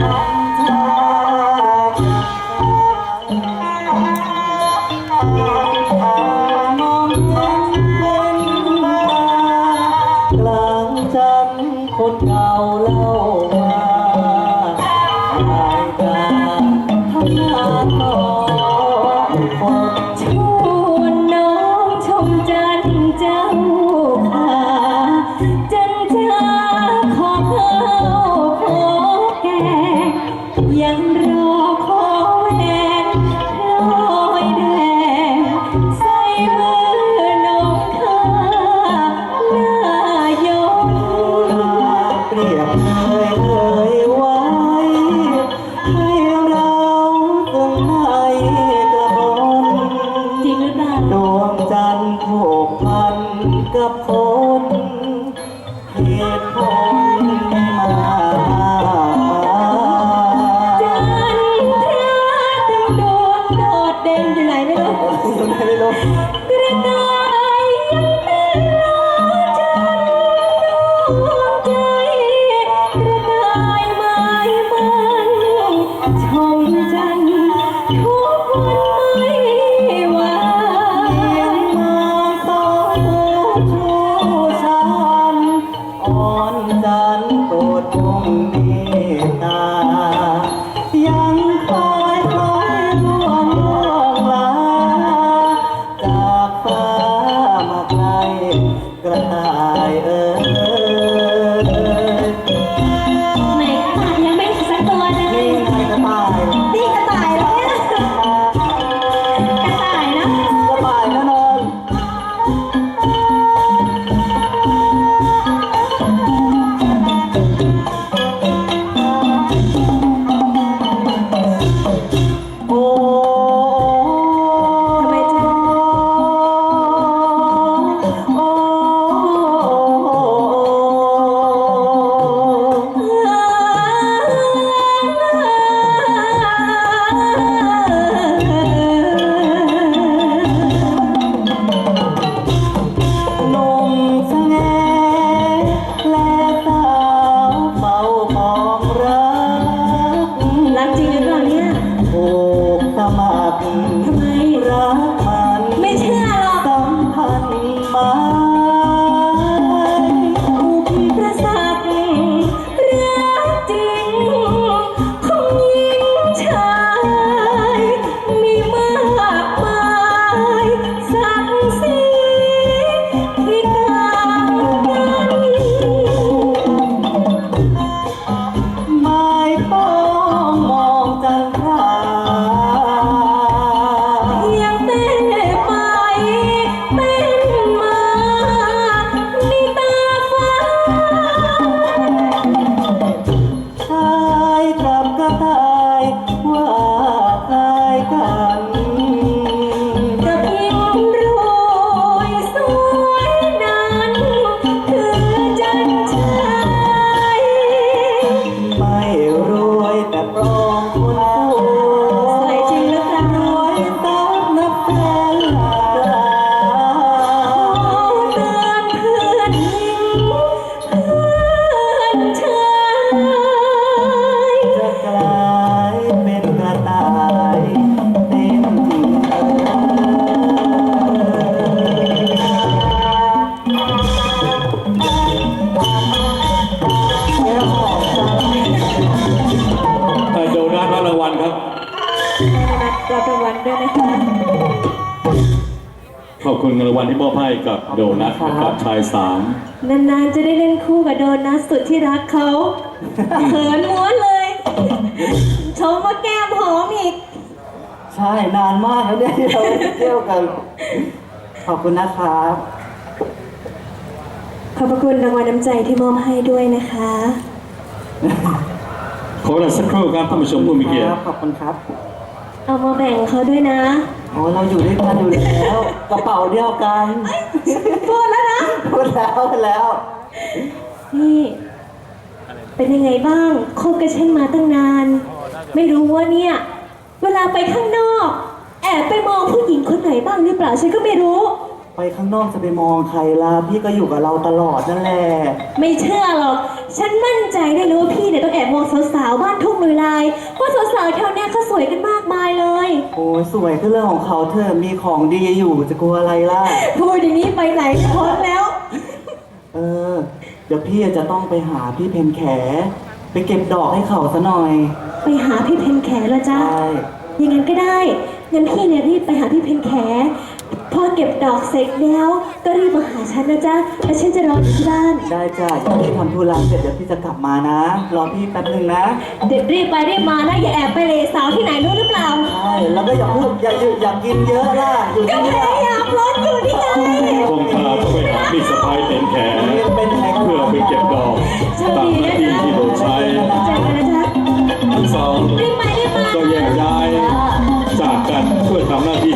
กลางจันทร์คนเก่าเล่ามาหายกาทำงานต่อคนชว กับคนเหตุผลไม่มา ดดเด่นอยู่ไหนไม่รู้ไม่รู้กระต่ายยังเป็นล้อจันทร์ดวงใจกระต่ายไม้มันชมจันทร์ทุกวันไม่ไหวยังมาต่อชูชันอ่อนจันทร์โปรดจง มาไกลกระต่ายเอ่ย วัลครับ รับรางวัลด้วยนะคะขอบคุณเงินรางวัลที่มอบให้กับโดนัทนะครับชายสาม นานๆจะได้เล่นคู่กับโดนัทสุดที่รักเขาเขินม้วนเลยชมว่าแก้มหอมอีก ใช่นานมากแล้วเนี่ยที่เราไปเที่ยวกัน ขอบคุณนะครับ ขอบพระคุณรางวัลน้ำใจที่มอบให้ด้วยนะคะข อเวลาสักครู่ครับท่านผู้ชมผู้มีเกียรคติรับขอบคุณครับ เอามาแบ่งเขาด้วยนะ โอ้เราอยู่ด้วยกันอยู่แล้วกระเป๋าเดียวกันพูดแล้วนะ พูดแล้วพูดแล้ว นี่ เป็นยังไงบ้างคบกับฉันมาตั้งนาน ไม่รู้ว่าเนี่ย เวลาไปข้างนอก แอบไปมองผู้หญิงคนไหนบ้างหรือเปล่าฉันก็ไม่รู้ ไปข้างนอกจะไปมองใครล่ะพี่ก็อยู่กับเราตลอดนั่นแหละ ไม่เชื่อหรอก ฉันมั่นใจได้เลยว่าพี่เนี่ยต้องแอบมององสาวๆบ้านทุ่งลุยลายว่าสาวๆแถวเนี้ยเขาสวยกันมากมายเลย โอ้ยสวยก็เรื่องของเขาเธอะมีของดีอยู่จะกลัวอะไรล่ะ พูดอย่างนี้ไปไหนไม่พ้นแล้ว เออ เดี๋ยวพี่จะต้องไปหาพี่เพนแข ไปเก็บดอกให้เขาซะหน่อยไปหาพี่เพนแขแล้วจ้าใช่ อย่างนั้นก็ได้ งั้นพี่เนี่ยรีบไปหาพี่เพนแข พอเก็บดอกเสร็จแล้วก็รีบมาหาฉันนะจ๊ะแล้วฉันจะรออยู่ที่บ้าน ได้จ้ะพี่ทำธุระเสร็จเดี๋ยวพี่จะกลับมานะ รอพี่แป๊บนึงนะเด็ดรีบไปรีบมานะอย่าแอบไปเหลสาวที่ไหนรู้หรือเปล่าใช่แล้วก็อย่าพูดอย่าอย่ากินเยอะล่ะอยู่ก็ที่พนี่ยายามลดอยู่นี่ไงคงพาเข้าไปหาพี่สะพายเต็มแขนเป็นแขกเพื่อไปเก็บดอกตามหที่ที่ผมใช้จอกันนะจ๊ะทั้งสองรีบไปรีบมา ก็แยกย้ายจากกันเพื่อทำหน้าที่